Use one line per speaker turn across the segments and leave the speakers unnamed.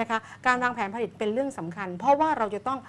นะคะการวางแผนผลิตเป็นเรื่องสำคัญ เพราะว่าเราจะต้อง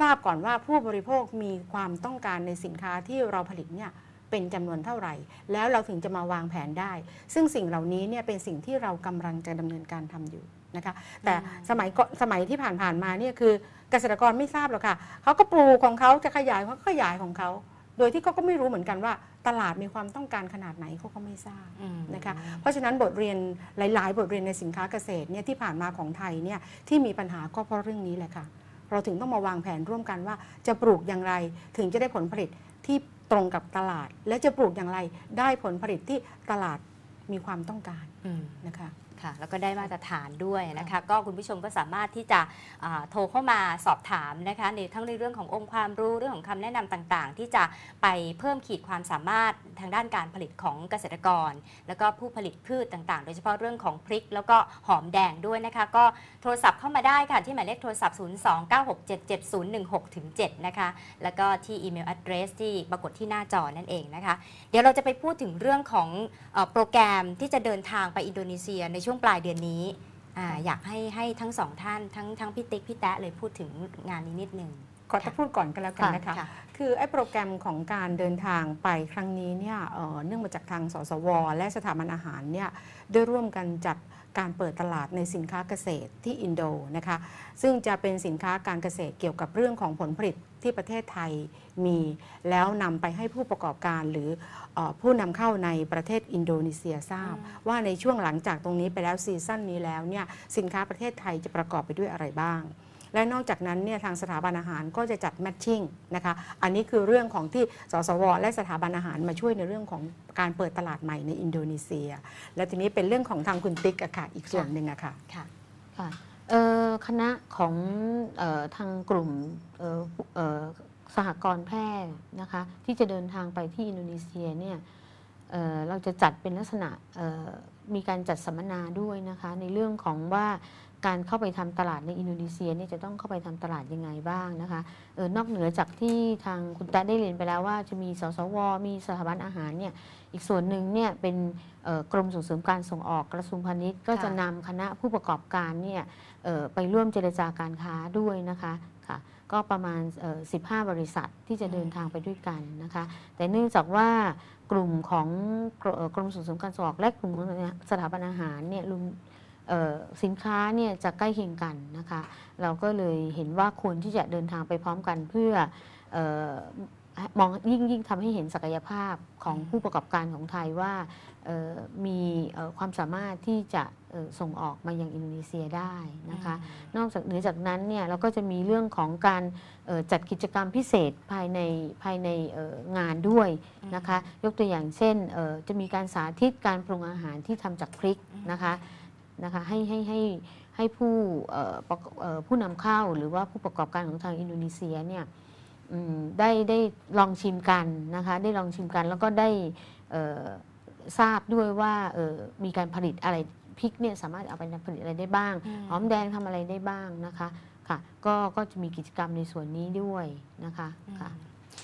ทราบก่อนว่าผู้บริโภคมีความต้องการในสินค้าที่เราผลิตเนี่ยเป็นจำนวนเท่าไหร่ แล้วเราถึงจะมาวางแผนได้ ซึ่งสิ่งเหล่านี้เนี่ยเป็นสิ่งที่เรากำลังจะดำเนินการทำอยู่นะคะแต่สมัยสมัยที่ผ่านๆมาเนี่ยคือเกษตรกรไม่ทราบหรอกค่ะเขาก็ปลูกของเขาจะขยายเขาก็ขยายของเขา โดยที่เขาก็ไม่รู้เหมือนกันว่าตลาดมีความต้องการขนาดไหนเขาก็ไม่ทราบ
อืม
นะคะเพราะฉะนั้นบทเรียนหลาย ๆ บทเรียนในสินค้าเกษตรเนี่ยที่ผ่านมาของไทยเนี่ยที่มีปัญหาก็เพราะเรื่องนี้แหละค่ะเราถึงต้องมาวางแผนร่วมกันว่า จะปลูกอย่างไรถึงจะได้ผลผลิตที่ตรงกับตลาด และจะปลูกอย่างไรได้ผลผลิตที่ตลาดมีความต้องการ
อืม
นะคะ
ค่ะแล้วก็ได้มาตรฐานด้วยนะคะก็คุณผู้ชมก็สามารถที่จะอ่าโทรเข้ามาสอบถามนะคะในทั้งในเรื่องขององค์ความรู้เรื่องของคำแนะนำต่างๆ ที่จะไปเพิ่มขีดความสามารถทางด้านการผลิตของเกษตรกร แล้วก็ผู้ผลิตพืชต่างๆ โดยเฉพาะเรื่องของพริก แล้วก็หอมแดงด้วยนะคะ ก็โทรศัพท์เข้ามาได้ค่ะ ที่หมายเลขโทรศัพท์ 029677016ถึง7นะคะแล้วก็ที่อีเมล address ที่ปรากฏที่หน้าจอนั่นเองนะคะ เดี๋ยวเราจะไปพูดถึงเรื่องของเอ่อโปรแกรมที่จะเดินทางไปอินโดนีเซียในช่วงปลายเดือนนี้อาอยากให้ให้ทั้งสองท่านทั้งทั้งพี่ติ๊กพี่แตะเลยพูดถึงงานนี้นิดนึง
ขอจะพูดก่อนกันแล้วกันนะคะ
ค่ะ
คือไอ้โปรแกรมของการเดินทางไปครั้งนี้เนี่ยเอ่อเนื่องมาจากทางสสว และสถาบันอาหารเนี่ยได้ร่วมกันจัด การเปิดตลาดในสินค้าเกษตรที่อินโดนะคะซึ่งจะเป็นสินค้าการเกษตรเกี่ยวกับเรื่องของผลผลิตที่ประเทศไทยมีแล้วนำไปให้ผู้ประกอบการหรือเออผู้นำเข้าในประเทศอินโดนีเซียทราบ ว่าในช่วงหลังจากตรงนี้ไปแล้วซีซั่นนี้แล้วเนี่ยสินค้าประเทศไทยจะประกอบไปด้วยอะไรบ้าง และนอกจากนั้นเนี่ยทางสถาบันอาหารก็จะจัดแมทชิ่งนะคะอันนี้คือเรื่องของที่สสวและสถาบันอาหารมาช่วยในเรื่องของการเปิดตลาดใหม่ในอินโดนีเซีย และทีนี้เป็นเรื่องของทางคุณติ๊กอะค่ะอีกส่วนหนึ่งอะค่ะ
ค่ะ
ค่ะคณะของออทางกลุ่มสหกรณ์แพร่นะคะที่จะเดินทางไปที่อินโดนีเซียเนี่ยเเราจะจัดเป็นลักษณะ มีการจัดสัมมนาด้วยนะคะ ในเรื่องของว่าการเข้าไปทำตลาดในอินโดนีเซียเนี่ยจะต้องเข้าไปทำตลาดยังไงบ้างนะคะเออนอกเหนือจากที่ทางคุณแต้ได้เรียนไปแล้วว่าจะมีสสว มีสถาบันอาหารเนี่ยอีกส่วนหนึ่งเนี่ยเป็นเอ่อกรมส่งเสริมการส่งออกกระทรวงพาณิชย์ก็จะ
ค่ะ
นำคณะผู้ประกอบการเนี่ยเอ่อไปร่วมเจรจาการค้าด้วยนะคะค่ะ ก็ประมาณเอ่อ15 บริษัทที่จะเดินทางไปด้วยกันนะคะ แต่เนื่องจากว่ากลุ่มของกรเอ่อกรมส่งเสริมการส่งออกและกลุ่มของสถาบันอาหารเนี่ยรวมเอ่อสินค้าเนี่ยจะใกล้เคียงกันนะคะ เราก็เลยเห็นว่าควรที่จะเดินทางไปพร้อมกันเพื่อเออ มองยิ่งยิ่งทำให้เห็นศักยภาพของผู้ประกอบการของไทยว่าเอ่อมีเอ่อความสามารถที่จะเอ่อส่งออกมายังอินโดนีเซียได้นะคะ นอกจากเหนือจากนั้นเนี่ยเราก็จะมีเรื่องของการเอ่อจัดกิจกรรมพิเศษภายในภายในเอ่องานด้วยนะคะ ยกตัวอย่างเช่นเอ่อจะมีการสาธิตการปรุงอาหารที่ทำจากพริกนะคะนะคะให้ให้ให้ให้ผู้เอ่อประกอบเอ่อผู้นำเข้าหรือว่าผู้ประกอบการของทางอินโดนีเซียเนี่ยอืม ได้ได้ลองชิมกันนะคะ ได้ลองชิมกันแล้วก็ได้เอ่อทราบด้วยว่าเอ่อมีการผลิตอะไรพริกเนี่ยสามารถเอาไปผลิตอะไรได้บ้าง
อืม
หอมแดงทำอะไรได้บ้างนะคะค่ะก็ก็จะมีกิจกรรมในส่วนนี้ด้วยนะคะค่ะ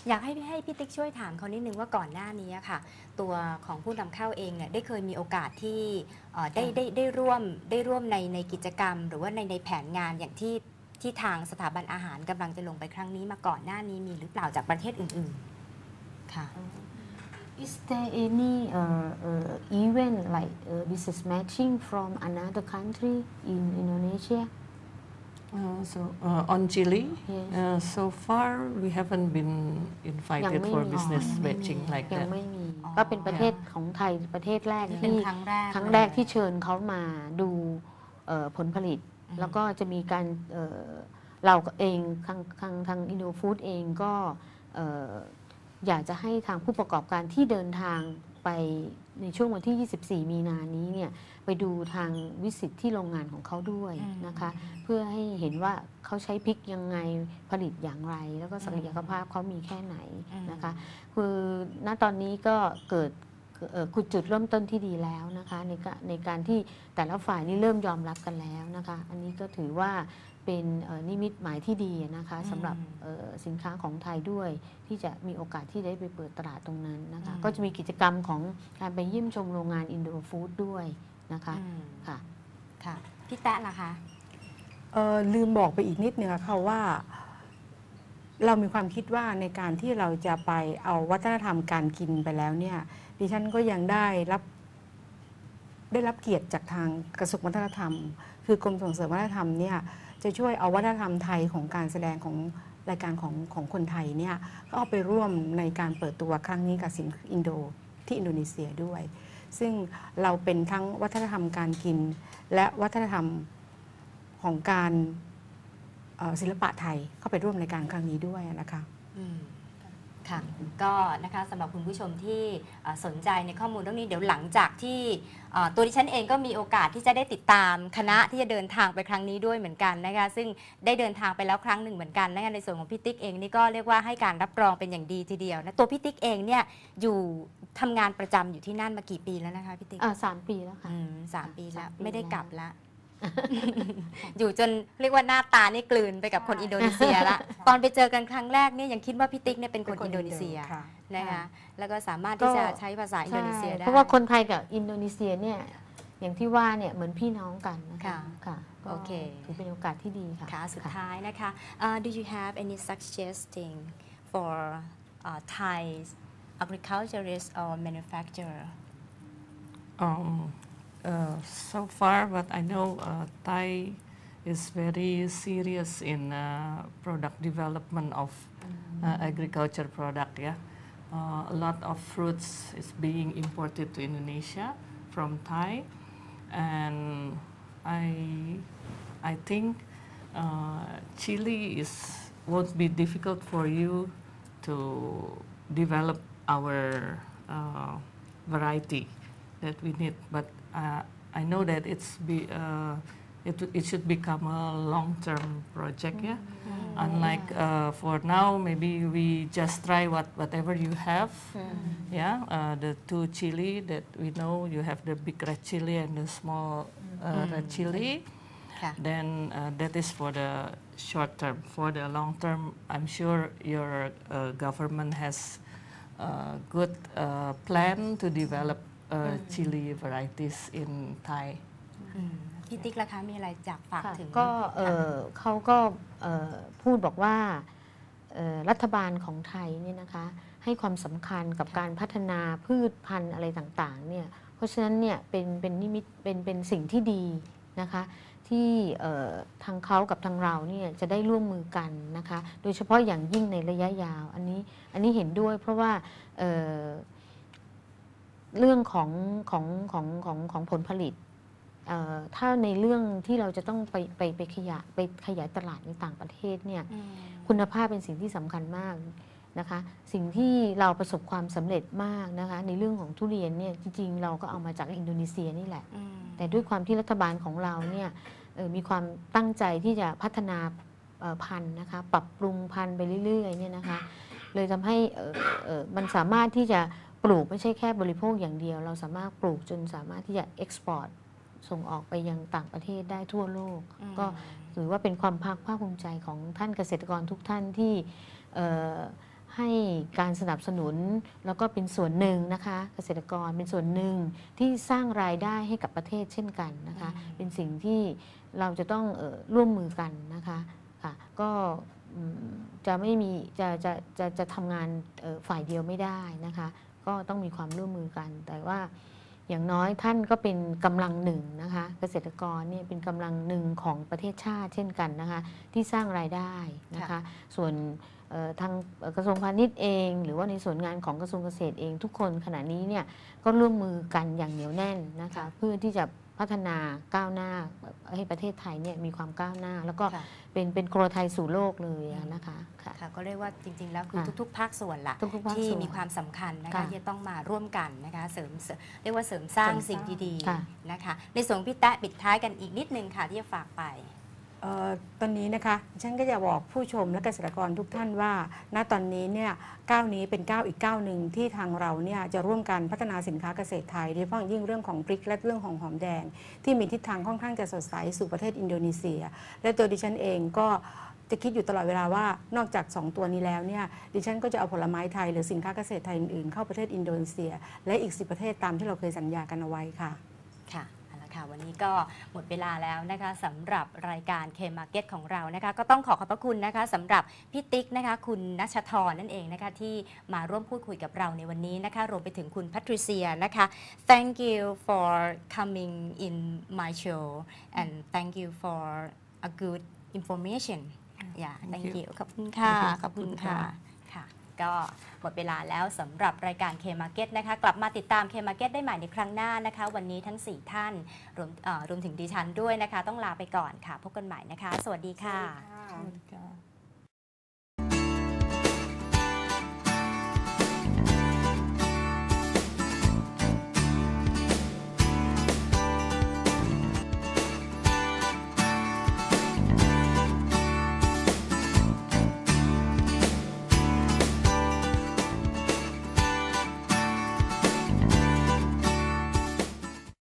อยากให้ให้พี่ติ๊กช่วยถามเขานิดนึงว่าก่อนหน้านี้อะค่ะ ตัวของผู้นำเข้าเองเนี่ยได้เคยมีโอกาสที่เอ่อได้ได้ได้ร่วมได้ร่วมในในกิจกรรม หรือว่าในในแผนงานอย่างที่ ที่ทางสถาบันอาหารกำลังจะลงไปครั้งนี้มาก่อนหน้านี้มีหรือเปล่าจากประเทศอื่นๆค่ะ
Is there any uh, uh, event like uh, business matching from another country in Indonesia?
Uh, so uh, on Chile,
Yes.
uh, so far we haven't been invited
Yang
for
ไม่มี
business
ยังไม่มี
matching like
ยัง
that.
ไม่มี
อ๋อ
ก็เป็นประเทศของไทยประเทศแรก
นี่เป็น
ที่
ครั้งแรก
ครั้งแรก
เลย
ที่เชิญเขามาดูเอ่อผลผลิต
อืม
แล้วก็จะมีการเอ่อเราเองทางทางทางอินโดฟู้ดเองก็เอ่ออยากจะให้ทางผู้ประกอบการที่เดินทางไปในช่วงวันที่ 24 มีนานี้เนี่ยไปดูทางวิสิตที่โรงงานของเขาด้วย
อืม
นะคะ เพื่อให้เห็นว่าเขาใช้พริกยังไงผลิตอย่างไร แล้วก็ศักยภาพเขามีแค่ไหน
อืม
นะคะ คือณตอนนี้ก็เกิด เอ่อจุดเริ่มต้นที่ดีแล้วนะคะในการในการที่แต่ละฝ่ายนี่เริ่มยอมรับกันแล้วนะคะ อันนี้ก็ถือว่าเป็นเอ่อนิมิตหมายที่ดีนะคะสำหรับเอ่อสินค้าของไทยด้วย ที่จะมีโอกาสที่ได้ไปเปิดตลาดตรงนั้นนะคะก็จะมีกิจกรรมของการไปเยี่ยมชมโรงงานอินโดฟู้ดด้วยนะคะ
อืม
ค่ะ
ค่ะพี่แตะล่ะคะ
เอ่อลืมบอกไปอีกนิดนึงอะค่ะว่า เรามีความคิดว่าในการที่เราจะไปเอาวัฒนธรรมการกินไปแล้วเนี่ยดิฉันก็ยังได้รับได้รับเกียรติจากทางกระทรวงวัฒนธรรม คือกรมส่งเสริมวัฒนธรรมเนี่ยจะช่วยเอาวัฒนธรรมไทยของการแสดงของรายการของของคนไทยเนี่ยก็เอาไปร่วมในการเปิดตัวครั้งนี้กับสินอินโดที่อินโดนีเซียด้วย ซึ่งเราเป็นทั้งวัฒนธรรมการกิน และวัฒนธรรมของการ ศิลปะไทยเข้าไปร่วมในการครั้งนี้ด้วยนะคะ
อืมค่ะก็นะคะสำหรับคุณผู้ชมที่เอ่อสนใจในข้อมูลเรื่องนี้เดี๋ยวหลังจากที่เอ่อตัวดิฉันเองก็มีโอกาสที่จะได้ติดตามคณะที่จะเดินทางไปครั้งนี้ด้วยเหมือนกันนะคะซึ่งได้เดินทางไปแล้วครั้งหนึ่งเหมือนกันนะคะในส่วนของพี่ติ๊กเองนี่ก็เรียกว่าให้การรับรองเป็นอย่างดีทีเดียวนะตัวพี่ติ๊กเองเนี่ยอยู่ทำงานประจำอยู่ที่นั่นมากี่ปีแล้วนะคะพี่ติ๊ก
อ่าสามปีแล้วค่ะ
อืมสามปีแล้ว
สามปี
ไม่ได้
แล้ว
กลับละ อยู่จนเรียกว่าหน้าตานี่กลืนไปกับคนอินโดนีเซียละตอนไปเจอกันครั้งแรกเนี่ยยังคิดว่าพี่ติ๊กเนี่ยเป็นคนอินโดนีเซีย
ค่ะ
นะคะแล้วก็สามารถที่จะ
ก็
ใช้ภาษาอินโดนีเซีย
ใช่
ได้
เพราะว่าคนไทยกับอินโดนีเซียเนี่ยอย่างที่ว่าเนี่ยเหมือนพี่น้องกันนะคะ
ค่ะ
ค่ะก็
โอเค
ถือเป็นโอกาสที่ดีค่ะ
ค่ะสุด
ค่ะ
ท้ายนะคะ uh, do you have any suggesting for uh, Thai agriculturist or manufacturer
Um, uh, so far, but I know, uh, Thai is very serious in uh, product development of uh, agriculture product. Yeah, uh, a lot of fruits is being imported to Indonesia from Thai, and I, I think uh, chili is won't be difficult for you to develop our uh, variety that we need. But uh, I know that it's be uh, it it should become a long-term project. Yeah. Unlike uh, for now, maybe we just try what whatever you have. Yeah. Uh, the two chili that we know, you have the big red chili and the small uh, red chili.
ค่ะ
Then uh, that is for the short term. For the long term, I'm sure your uh, government has a good uh, plan to develop chili varieties in Thai.
อืมพี่ติ๊กล่ะคะมีอะไรอยากฝาก
ค่ะ
ถึง
ก็เอ่อเขาก็เอ่อพูดบอกว่าเอ่อรัฐบาลของไทยเนี่ยนะคะให้ความสำคัญกับการพัฒนาพืชพันธุ์อะไรต่างๆเนี่ยเพราะฉะนั้นเนี่ยเป็นเป็นนิมิตเป็นเป็นสิ่งที่ดีนะคะที่เอ่อทางเขากับทางเราเนี่ยจะได้ร่วมมือกันนะคะโดยเฉพาะอย่างยิ่งในระยะยาวอันนี้อันนี้เห็นด้วยเพราะว่า เอ่อเรื่องของของของของของผลผลิตเอ่อถ้าในเรื่องที่เราจะต้องไปไปไปขยายไปขยายตลาดในต่างประเทศเนี่ย
อืม
คุณภาพเป็นสิ่งที่สำคัญมากนะคะ สิ่งที่เราประสบความสำเร็จมากนะคะ ในเรื่องของทุเรียนเนี่ยจริงๆ เราก็เอามาจากอินโดนีเซียนี่แหละ
อืม
แต่ด้วยความที่รัฐบาลของเราเนี่ยเอ่อมีความตั้งใจที่จะพัฒนาเอ่อพันธุ์นะคะ ปรับปรุงพันธุ์ไปเรื่อยๆเนี่ยนะคะ เลยทำให้เอ่อเอ่อมันสามารถที่จะ ปลูกไม่ใช่แค่บริโภคอย่างเดียว เราสามารถปลูกจนสามารถที่จะเอ็กซ์พอร์ตส่งออกไปยังต่างประเทศได้ทั่วโลก ก็ถือว่าเป็นความภาคภาคภูมิใจของท่านเกษตรกรทุกท่านที่เอ่อให้การสนับสนุนแล้วก็เป็นส่วนหนึ่งนะคะ เกษตรกรเป็นส่วนหนึ่งที่สร้างรายได้ให้กับประเทศเช่นกันนะคะ
อืม
เป็นสิ่งที่เราจะต้องเออร่วมมือกันนะคะค่ะก็อืมจะไม่มีจะจะจะจะทำงานเอ่อฝ่ายเดียวไม่ได้นะคะ ก็ต้องมีความร่วมมือกัน แต่ว่าอย่างน้อยท่านก็เป็นกำลังหนึ่งนะคะ เกษตรกรเนี่ยเป็นกำลังหนึ่งของประเทศชาติเช่นกันนะคะ ที่สร้างรายได้นะคะ
ค่ะ
ส่วนเอ่อทางเอ่อกระทรวงพาณิชย์เอง หรือว่าในส่วนงานของกระทรวงเกษตรเองทุกคนขณะนี้เนี่ยก็ร่วมมือกันอย่างเหนียวแน่นนะคะ
ค่ะ
เพื่อที่จะ พัฒนาก้าวหน้าให้ประเทศไทยเนี่ยมีความก้าวหน้า แล้วก็
ค่ะ
เป็นเป็นครัวไทยสู่โลกเลยอะนะคะค่ะ
ค่ะก็เรียกว่าจริง ๆ แล้วคือ
ค่ะ
ทุก ๆ ภาคส่วนละ
ทุกๆภาค
ที่
ส่วน
มีความสำคัญนะคะ
ค่ะ
ที่จะต้องมาร่วมกันนะคะเสริมเสริมเรียกว่าเสริมสร้าง
เสริมสร้าง
สิ่งดี
ค่ะ
ๆนะคะในส่วนของพี่แตะปิดท้ายกันอีกนิดนึงค่ะที่จะฝากไป
เออตอนนี้นะคะฉันก็จะบอกผู้ชมและเกษตรกรทุกท่านว่า ณตอนนี้เนี่ยก้าวนี้เป็นก้าวอีกก้าวหนึ่งที่ทางเราเนี่ยจะร่วมกันพัฒนาสินค้าเกษตรไทยโดยเฉพาะยิ่งเรื่องของพริกและเรื่องของหอมแดง ที่มีทิศทางค่อนข้างจะสดใสสู่ประเทศอินโดนีเซีย และตัวดิฉันเองก็จะคิดอยู่ตลอดเวลาว่านอกจาก 2 ตัวนี้แล้วเนี่ยดิฉันก็จะเอาผลไม้ไทยหรือสินค้าเกษตรไทยอื่นๆเข้าประเทศอินโดนีเซีย และอีก 10 ประเทศตามที่เราเคยสัญญากันเอาไว้ค่ะ
ค่ะ ค่ะ วันนี้ก็หมดเวลาแล้วนะคะสำหรับรายการ K Market ของเรานะคะ ก็ต้องขอขอบพระคุณนะคะสำหรับพี่ติ๊กนะคะ คุณนัชทรนั่นเองนะคะ ที่มาร่วมพูดคุยกับเราในวันนี้นะคะ รวมไปถึงคุณพัทริเซียนะคะ thank you for coming in my show and thank you for a good information yeah
Thank
thank
you.
you ขอบคุณค่ะ
Thank you
ขอบคุณ
ขอบคุณค่ะ
ค่ะค่ะ ก็หมดเวลาแล้วสำหรับรายการ K Market นะคะ กลับมาติดตาม K Market ได้ใหม่ในครั้งหน้านะคะ วันนี้ทั้ง 4 ท่านรวมเอ่อรวมถึงดิฉันด้วยนะคะ ต้องลาไปก่อนค่ะ พบกันใหม่นะคะ สวัสดีค่ะ
Welcome.